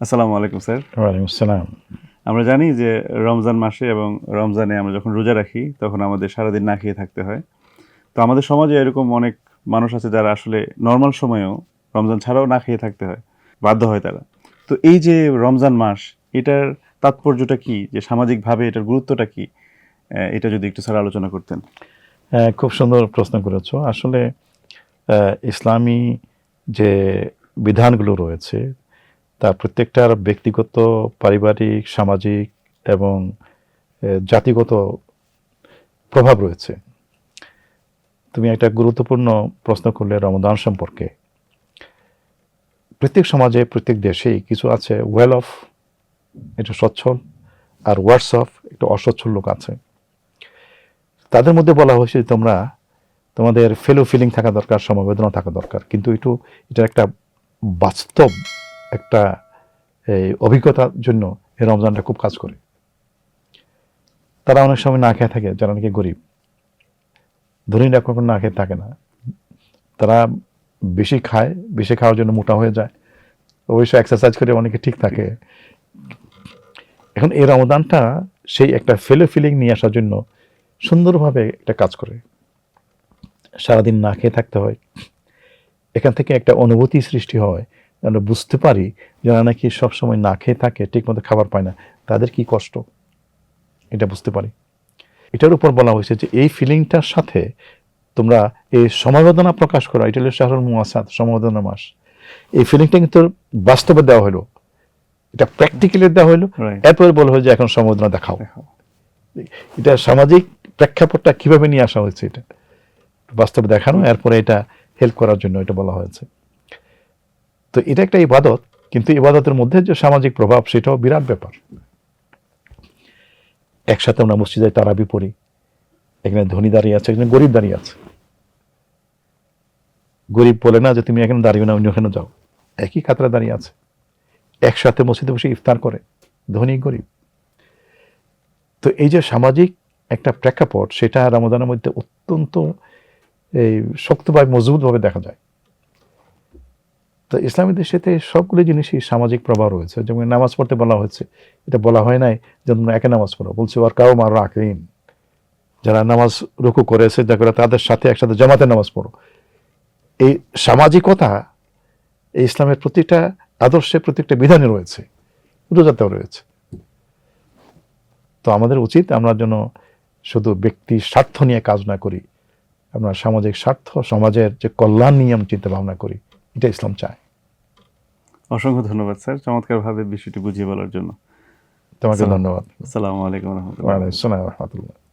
আসসালামু আলাইকুম স্যার। ওয়ালাইকুম আসসালাম। আমরা জানি যে রমজান মাসে এবং রমজানে আমরা যখন রোজা রাখি তখন আমাদের সারাদিন না খেয়ে থাকতে হয়। তো আমাদের সমাজে এরকম অনেক মানুষ আছে যারা আসলে নর্মাল সময়েও রমজান ছাড়াও না খেয়ে থাকতে হয় বাধ্য হয় তারা। তো এই যে রমজান মাস এটার তাৎপর্যটা কি? যে সামাজিকভাবে এটার গুরুত্বটা কি? এটা যদি একটু স্যার আলোচনা করতেন। আহ, খুব সুন্দর প্রশ্ন করেছ। আসলে ইসলামী যে বিধানগুলো রয়েছে তার প্রত্যেকটার ব্যক্তিগত, পারিবারিক, সামাজিক এবং জাতিগত প্রভাব রয়েছে। তুমি একটা গুরুত্বপূর্ণ প্রশ্ন করলে রমদান সম্পর্কে। প্রত্যেক সমাজে, প্রত্যেক দেশেই কিছু আছে ওয়েল অফ এটা সচ্ছল, আর ওয়ার্স অফ একটা অসচ্ছল লোক আছে। তাদের মধ্যে বলা হয়েছে তোমরা, তোমাদের ফেলো ফিলিং থাকা দরকার, সমবেদনা থাকা দরকার। কিন্তু একটু, এটার একটা বাস্তব একটা এই, অভিজ্ঞতার জন্য এই রমজানটা খুব কাজ করে। তারা অনেক সময় না খেয়ে থাকে যারা নাকি গরিব। ধনীরা কখন না খেয়ে থাকে না। তারা বেশি খায় বেশি খাওয়ার জন্য মোটা হয়ে যায়। অবশ্য এক্সারসাইজ করে অনেকে ঠিক থাকে। এখন এই রমদানটা সেই একটা ফেলো ফিলিং নিয়ে আসার জন্য সুন্দরভাবে একটা কাজ করে। সারাদিন না খেয়ে থাকতে হয়। এখান থেকে একটা অনুভূতি সৃষ্টি হয়। আমরা বুঝতে পারি যারা নাকি সবসময় না খেয়ে থাকে ঠিকমতো খাবার পায় না তাদের কি কষ্ট? এটা বুঝতে পারি। এটার উপর বলা হয়েছে যে এই ফিলিংটার সাথে তোমরা এই সমবেদনা প্রকাশ করো। এটা হলো শাহরুল মুয়াসাদ সমবেদনা মাস। এই ফিলিংটা কিন্তু বাস্তবে দেওয়া হলো। এটা প্র্যাকটিক্যালি দেওয়া হলো। এরপরে বলা হয় যে এখন সমবেদনা দেখাও। এটা সামাজিক প্রেক্ষাপটটা কীভাবে নিয়ে আসা হয়েছে এটা? বাস্তবে দেখানো এরপরে এটা হেল্প করার জন্য এটা বলা হয়েছে। তো এটা একটা ইবাদত, কিন্তু ইবাদতের মধ্যে যে সামাজিক প্রভাব, সেটাও বিরাট ব্যাপার। একসাথে আমরা মসজিদে তারাবি পড়ি, এখানে ধনী দাঁড়িয়ে আছে, এখানে গরিব দাঁড়িয়ে আছে। গরিব বলে না যে তুমি এখানে দাঁড়িয়ে না, অন্য ওখানে যাও। একই কাতারে দাঁড়িয়ে আছে। একসাথে মসজিদে বসে ইফতার করে, ধনী, গরিব। তো এই যে সামাজিক একটা প্রেক্ষাপট, সেটা রমজানের মধ্যে অত্যন্ত, এই শক্তভাবে, মজবুতভাবে দেখা যায়। তো ইসলামী দেশেতে সবগুলো জিনিসই সামাজিক প্রভাব রয়েছে। যেমন নামাজ পড়তে বলা হয়েছে, এটা বলা হয় নাই যে তোমরা একে নামাজ পড়ো। বলছে ওর কাউ মার রাখেন যারা নামাজ রুকু করেছে, যা করে তাদের সাথে একসাথে জামাতে নামাজ পড়ো। এই সামাজিকতা, এই ইসলামের প্রতিটা আদর্শে প্রত্যেকটা বিধানে রয়েছে রোজাতেও রয়েছে। তো আমাদের উচিত আমরা যেন শুধু ব্যক্তি স্বার্থ নিয়ে কাজ না করি, আমরা সামাজিক স্বার্থ, সমাজের যে কল্যাণ নিয়ে চিন্তা ভাবনা করি। এটা ইসলাম চায়। অসংখ্য ধন্যবাদ স্যার। চমৎকারভাবে বিষয়টি বুঝিয়ে বলার জন্য। তোমাকে ধন্যবাদ। আসসালামু আলাইকুম রহমতুল্লাহ। রহমতুল্লাহ।